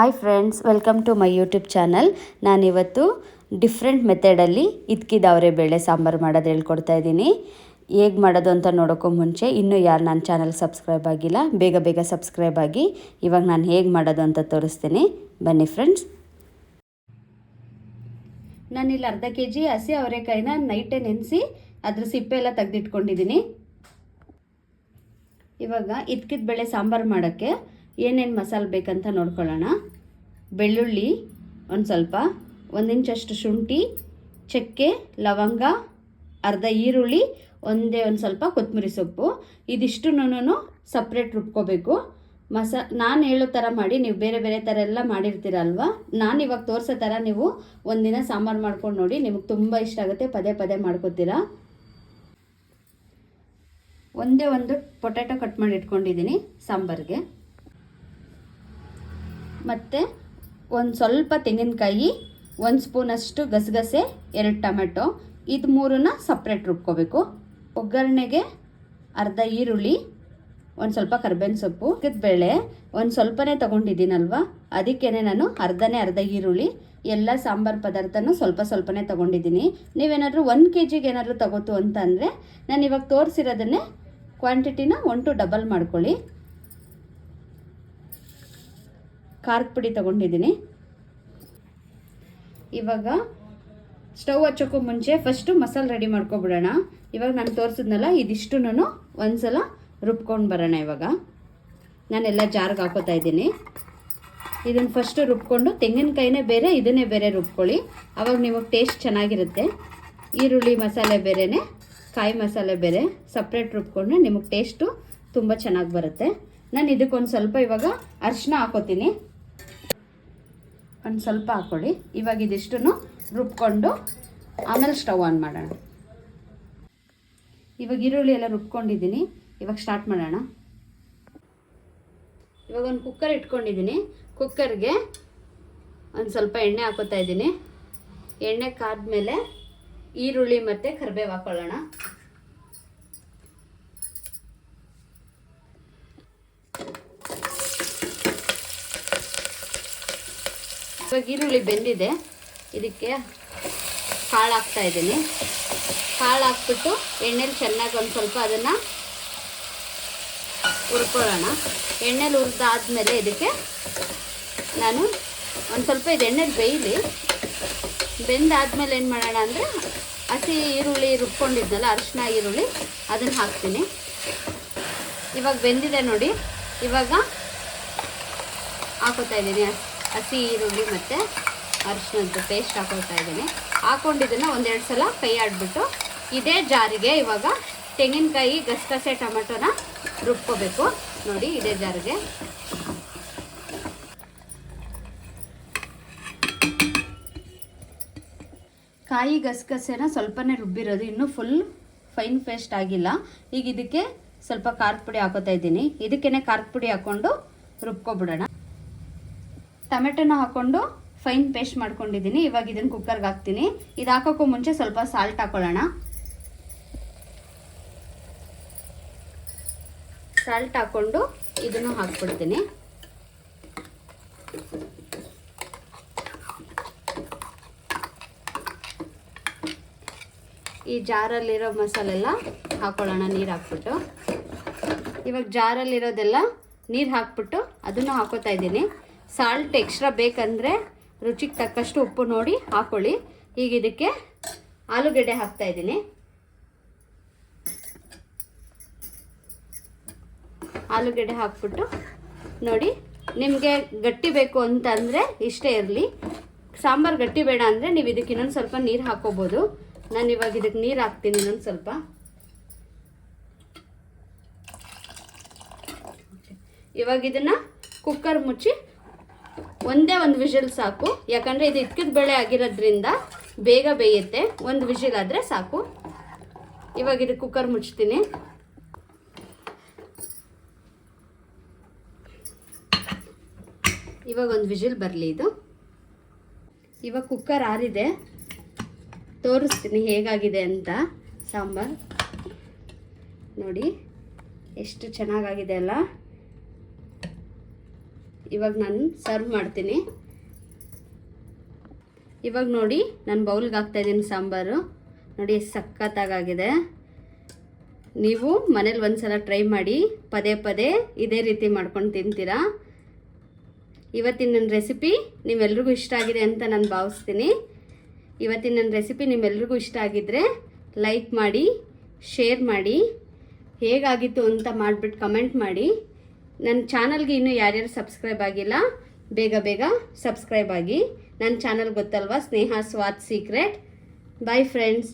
Hi friends welcome to my YouTube channel ನಾನಿವತ್ತು different ಮೆಥಡಲ್ಲಿ ಇದ್ಕಿದವರೆ ಬೇಳೆ ಸಾಂಬಾರು ಮಾಡೋದು ಹೇಳ್ಕೊಡ್ತಾ ಇದ್ದೀನಿ. ಹೇಗೆ ಮಾಡೋದು ಅಂತ ನೋಡೋಕ್ಕೂ ಮುಂಚೆ ಇನ್ನೂ ಯಾರು ನನ್ನ ಚಾನಲ್ ಸಬ್ಸ್ಕ್ರೈಬ್ ಆಗಿಲ್ಲ, ಬೇಗ ಬೇಗ ಸಬ್ಸ್ಕ್ರೈಬ್ ಆಗಿ. ಇವಾಗ ನಾನು ಹೇಗೆ ಮಾಡೋದು ಅಂತ ತೋರಿಸ್ತೀನಿ. ಬನ್ನಿ ಫ್ರೆಂಡ್ಸ್ ನಾನಿಲ್ಲಿ ಅರ್ಧ ಕೆ ಜಿ ಹಸಿ ಅವರೆಕಾಯಿನ ನೈಟೇ ನೆನೆಸಿ ಅದ್ರ ಸಿಪ್ಪೆ ಎಲ್ಲ ತೆಗೆದಿಟ್ಕೊಂಡಿದ್ದೀನಿ. ಇವಾಗ ಇದ್ಕಿದ ಬೇಳೆ ಸಾಂಬಾರು ಮಾಡೋಕ್ಕೆ ಏನೇನು ಮಸಾಲೆ ಬೇಕಂತ ನೋಡ್ಕೊಳ್ಳೋಣ. ಬೆಳ್ಳುಳ್ಳಿ ಒಂದು ಸ್ವಲ್ಪ, ಒಂದು ಇಂಚಷ್ಟು ಶುಂಠಿ, ಚಕ್ಕೆ, ಲವಂಗ, ಅರ್ಧ ಈರುಳ್ಳಿ, ಒಂದೇ ಒಂದು ಸ್ವಲ್ಪ ಕೊತ್ತಂಬರಿ ಸೊಪ್ಪು. ಇದಿಷ್ಟನ್ನು ಸಪ್ರೇಟ್ ರುಬ್ಕೋಬೇಕು. ಮಸಾ, ನಾನು ಹೇಳೋ ಥರ ಮಾಡಿ, ನೀವು ಬೇರೆ ಬೇರೆ ಥರ ಎಲ್ಲ ಮಾಡಿರ್ತೀರಲ್ವ? ನಾನು ಇವಾಗ ತೋರಿಸೋ ಥರ ನೀವು ಒಂದಿನ ಸಾಂಬಾರು ಮಾಡ್ಕೊಂಡು ನೋಡಿ, ನಿಮಗೆ ತುಂಬ ಇಷ್ಟ ಆಗುತ್ತೆ, ಪದೇ ಪದೇ ಮಾಡ್ಕೋತೀರಾ? ಒಂದೇ ಒಂದು ಪೊಟ್ಯಾಟೊ ಕಟ್ ಮಾಡಿ ಇಟ್ಕೊಂಡಿದ್ದೀನಿ ಸಾಂಬಾರಿಗೆ. ಮತ್ತು ಒಂದು ಸ್ವಲ್ಪ ತೆಂಗಿನಕಾಯಿ, ಒಂದು ಸ್ಪೂನಷ್ಟು ಗಸಗಸೆ, ಎರಡು ಟೊಮೆಟೊ. ಇದು ಮೂರನ್ನ ಸಪ್ರೇಟ್ ರುಬ್ಕೋಬೇಕು. ಒಗ್ಗರಣೆಗೆ ಅರ್ಧ ಈರುಳ್ಳಿ, ಒಂದು ಸ್ವಲ್ಪ ಕರ್ಬೇವಿನ ಸೊಪ್ಪು ಬೇಳೆ ಒಂದು ಸ್ವಲ್ಪನೇ ತೊಗೊಂಡಿದ್ದೀನಲ್ವ? ಅದಕ್ಕೇ ನಾನು ಅರ್ಧನೇ ಅರ್ಧ ಈರುಳ್ಳಿ, ಎಲ್ಲ ಸಾಂಬಾರು ಪದಾರ್ಥನೂ ಸ್ವಲ್ಪ ಸ್ವಲ್ಪನೇ ತೊಗೊಂಡಿದ್ದೀನಿ. ನೀವೇನಾದರೂ ಒಂದು ಕೆ ಜಿಗೆ ಏನಾದರೂ ತಗೋತು ಅಂತ ಅಂದರೆ ನಾನು ಇವಾಗ ತೋರಿಸಿರೋದನ್ನೇ ಕ್ವಾಂಟಿಟಿನ ಒನ್ ಟು ಡಬಲ್ ಮಾಡ್ಕೊಳ್ಳಿ. ಖಾರದ ಪುಡಿ ತಗೊಂಡಿದ್ದೀನಿ. ಇವಾಗ ಸ್ಟವ್ ಹಚ್ಚೋಕ್ಕೂ ಮುಂಚೆ ಫಸ್ಟು ಮಸಾಲೆ ರೆಡಿ ಮಾಡ್ಕೊಬಿಡೋಣ. ಇವಾಗ ನಾನು ತೋರಿಸಿದ್ನಲ್ಲ ಇದಿಷ್ಟು ಒಂದ್ಸಲ ರುಬ್ಕೊಂಡು ಬರೋಣ ಇವಾಗ. ನಾನೆಲ್ಲ ಜಾರ್ಗೆ ಹಾಕೋತಾ ಇದ್ದೀನಿ. ಇದನ್ನು ಫಸ್ಟು ರುಬ್ಕೊಂಡು ತೆಂಗಿನಕಾಯಿನೇ ಬೇರೆ, ಇದನ್ನೇ ಬೇರೆ ರುಬ್ಕೊಳ್ಳಿ. ಅವಾಗ ನಿಮಗೆ ಟೇಸ್ಟ್ ಚೆನ್ನಾಗಿರುತ್ತೆ. ಈರುಳ್ಳಿ ಮಸಾಲೆ ಬೇರೆನೇ, ಕಾಯಿ ಮಸಾಲೆ ಬೇರೆ ಸಪ್ರೇಟ್ ರುಬ್ಕೊಂಡ್ರೆ ನಿಮಗೆ ಟೇಸ್ಟು ತುಂಬ ಚೆನ್ನಾಗಿ ಬರುತ್ತೆ. ನಾನು ಇದಕ್ಕೊಂದು ಸ್ವಲ್ಪ ಇವಾಗ ಅರಿಶಿನ ಹಾಕೋತೀನಿ. ಒಂದು ಸ್ವಲ್ಪ ಹಾಕ್ಕೊಳ್ಳಿ ಇವಾಗ ಇದಿಷ್ಟು ರುಬ್ಕೊಂಡು ಆಮೇಲೆ ಸ್ಟವ್ ಆನ್ ಮಾಡೋಣ. ಇವಾಗ ಈರುಳ್ಳಿ ಎಲ್ಲ ರುಬ್ಕೊಂಡಿದ್ದೀನಿ. ಇವಾಗ ಸ್ಟಾರ್ಟ್ ಮಾಡೋಣ. ಇವಾಗ ಒಂದು ಕುಕ್ಕರ್ ಇಟ್ಕೊಂಡಿದ್ದೀನಿ. ಕುಕ್ಕರ್ಗೆ ಒಂದು ಸ್ವಲ್ಪ ಎಣ್ಣೆ ಹಾಕೋತಾ ಇದ್ದೀನಿ. ಎಣ್ಣೆ ಕಾದ ಮೇಲೆ ಈರುಳ್ಳಿ ಮತ್ತು ಕರಿಬೇವು ಹಾಕೊಳ್ಳೋಣ. ಇವಾಗ ಈರುಳ್ಳಿ ಬೆಂದಿದೆ. ಇದಕ್ಕೆ ಕಾಳು ಹಾಕ್ತಾ ಇದ್ದೀನಿ. ಕಾಳು ಹಾಕ್ಬಿಟ್ಟು ಎಣ್ಣೆಲಿ ಚೆನ್ನಾಗಿ ಒಂದು ಸ್ವಲ್ಪ ಅದನ್ನು ಹುರ್ಕೊಳ್ಳೋಣ. ಎಣ್ಣೆಲಿ ಹುರಿದಾದ್ಮೇಲೆ ಇದಕ್ಕೆ ನಾನು ಒಂದು ಸ್ವಲ್ಪ ಇದು ಎಣ್ಣೆಲಿ ಬೇಯಲಿ. ಬೆಂದಾದ್ಮೇಲೆ ಏನು ಮಾಡೋಣ ಅಂದರೆ ಹಸಿ ಈರುಳ್ಳಿ ರುಬ್ಕೊಂಡಿದ್ನಲ್ಲ, ಅರಿಶಿನ ಈರುಳ್ಳಿ, ಅದನ್ನು ಹಾಕ್ತೀನಿ. ಇವಾಗ ಬೆಂದಿದೆ ನೋಡಿ. ಇವಾಗ ಹಾಕೋತಾ ಇದ್ದೀನಿ ಹಸಿ ಈರುಳ್ಳಿ ಮತ್ತು ಅರಿಶಿನದ್ದು ಪೇಸ್ಟ್ ಹಾಕೊಳ್ತಾ ಇದ್ದೀನಿ. ಹಾಕೊಂಡಿದ್ದನ್ನು ಒಂದೆರಡು ಸಲ ಕೈ ಆಡಿಬಿಟ್ಟು ಇದೇ ಜಾರಿಗೆ ಇವಾಗ ತೆಂಗಿನಕಾಯಿ, ಗಸಗಸೆ, ಟೊಮೆಟೊನ ರುಬ್ಕೋಬೇಕು. ನೋಡಿ, ಇದೇ ಜಾರಿಗೆ. ಕಾಯಿ, ಗಸಗಸೆನ ಸ್ವಲ್ಪನೇ ರುಬ್ಬಿರೋದು. ಇನ್ನೂ ಫುಲ್ ಫೈನ್ ಪೇಸ್ಟ್ ಆಗಿಲ್ಲ. ಈಗ ಇದಕ್ಕೆ ಸ್ವಲ್ಪ ಖಾರದ ಪುಡಿ ಹಾಕೋತಾ ಇದ್ದೀನಿ. ಇದಕ್ಕೇನೆ ಖಾರದ ಪುಡಿ ಹಾಕ್ಕೊಂಡು ರುಬ್ಕೊಬಿಡೋಣ. ಟೊಮೆಟೊನ ಹಾಕ್ಕೊಂಡು ಫೈನ್ ಪೇಸ್ಟ್ ಮಾಡ್ಕೊಂಡಿದ್ದೀನಿ. ಇವಾಗ ಇದನ್ನು ಕುಕ್ಕರ್ಗೆ ಹಾಕ್ತೀನಿ. ಇದು ಹಾಕೋಕ್ಕೂ ಮುಂಚೆ ಸ್ವಲ್ಪ ಸಾಲ್ಟ್ ಹಾಕೊಳ್ಳೋಣ. ಸಾಲ್ಟ್ ಹಾಕ್ಕೊಂಡು ಇದನ್ನು ಹಾಕ್ಬಿಡ್ತೀನಿ. ಈ ಜಾರಲ್ಲಿರೋ ಮಸಾಲೆಲ್ಲ ಹಾಕೊಳ್ಳೋಣ, ನೀರು ಹಾಕ್ಬಿಟ್ಟು. ಇವಾಗ ಜಾರಲ್ಲಿರೋದೆಲ್ಲ ನೀರು ಹಾಕ್ಬಿಟ್ಟು ಅದನ್ನು ಹಾಕೋತಾ ಇದ್ದೀನಿ. ಸಾಲ್ಟ್ ಎಕ್ಸ್ಟ್ರಾ ಬೇಕಂದರೆ ರುಚಿಗೆ ತಕ್ಕಷ್ಟು ಉಪ್ಪು ನೋಡಿ ಹಾಕೊಳ್ಳಿ. ಈಗ ಇದಕ್ಕೆ ಆಲೂಗಡ್ಡೆ ಹಾಕ್ತಾ ಇದ್ದೀನಿ. ಆಲೂಗೆಡ್ಡೆ ಹಾಕ್ಬಿಟ್ಟು ನೋಡಿ ನಿಮಗೆ ಗಟ್ಟಿ ಬೇಕು ಅಂತ ಅಂದರೆ ಇಷ್ಟೇ ಇರಲಿ. ಸಾಂಬಾರು ಗಟ್ಟಿ ಬೇಡ ಅಂದರೆ ನೀವು ಇದಕ್ಕೆ ಇನ್ನೊಂದು ಸ್ವಲ್ಪ ನೀರು ಹಾಕೋಬೋದು. ನಾನು ಇವಾಗ ಇದಕ್ಕೆ ನೀರು ಹಾಕ್ತೀನಿ ಇನ್ನೊಂದು ಸ್ವಲ್ಪ. ಇವಾಗ ಇದನ್ನು ಕುಕ್ಕರ್ ಮುಚ್ಚಿ ಒಂದೇ ಒಂದು ವಿಷಲ್ ಸಾಕು. ಯಾಕಂದರೆ ಇದು ಇಟ್ಕಿದ ಬೆಳೆ ಆಗಿರೋದ್ರಿಂದ ಬೇಗ ಬೇಯುತ್ತೆ. ಒಂದು ವಿಷಲ್ ಆದರೆ ಸಾಕು. ಇವಾಗ ಇದು ಕುಕ್ಕರ್ ಮುಚ್ತೀನಿ. ಇವಾಗ ಒಂದು ವಿಷಲ್ ಬರಲಿ ಇದು. ಇವಾಗ ಕುಕ್ಕರ್ ಆರಿದೆ. ತೋರಿಸ್ತೀನಿ ಹೇಗಾಗಿದೆ ಅಂತ. ಸಾಂಬಾರು. ನೋಡಿ, ಎಷ್ಟು ಚೆನ್ನಾಗಾಗಿದೆ ಅಲ್ಲ. ಇವಾಗ ನಾನು ಸರ್ವ್ ಮಾಡ್ತೀನಿ. ಇವಾಗ ನೋಡಿ, ನಾನು ಬೌಲ್ಗೆ ಹಾಕ್ತಾಯಿದ್ದೀನಿ ಸಾಂಬಾರು. ನೋಡಿ ಸಖತ್ತಾಗಿದೆ ನೀವು ಮನೇಲಿ ಒಂದ್ಸಲ ಟ್ರೈ ಮಾಡಿ, ಪದೇ ಪದೇ ಇದೇ ರೀತಿ ಮಾಡ್ಕೊಂಡು ತಿಂತೀರಾ? ಇವತ್ತಿನ ನನ್ನ ರೆಸಿಪಿ ನಿಮ್ಮೆಲ್ರಿಗೂ ಇಷ್ಟ ಆಗಿದೆ ಅಂತ ನಾನು ಭಾವಿಸ್ತೀನಿ. ಇವತ್ತಿನ ನನ್ನ ರೆಸಿಪಿ ನಿಮ್ಮೆಲ್ರಿಗೂ ಇಷ್ಟ ಆಗಿದ್ದರೆ ಲೈಕ್ ಮಾಡಿ ಶೇರ್ ಮಾಡಿ. ಹೇಗಾಗಿತ್ತು ಅಂತ ಮಾಡಿಬಿಟ್ಟು ಕಮೆಂಟ್ ಮಾಡಿ. ನನ್ನ ಚಾನಲ್ಗೆ ಇನ್ನೂ ಯಾರ್ಯಾರು ಸಬ್ಸ್ಕ್ರೈಬ್ ಆಗಿಲ್ಲ, ಬೇಗ ಬೇಗ ಸಬ್ಸ್ಕ್ರೈಬ್ ಆಗಿ. ನನ್ನ ಚಾನಲ್ ಗೊತ್ತಲ್ವಾ? ಸ್ನೇಹ ಸ್ವಾತ್ ಸೀಕ್ರೆಟ್. Bye friends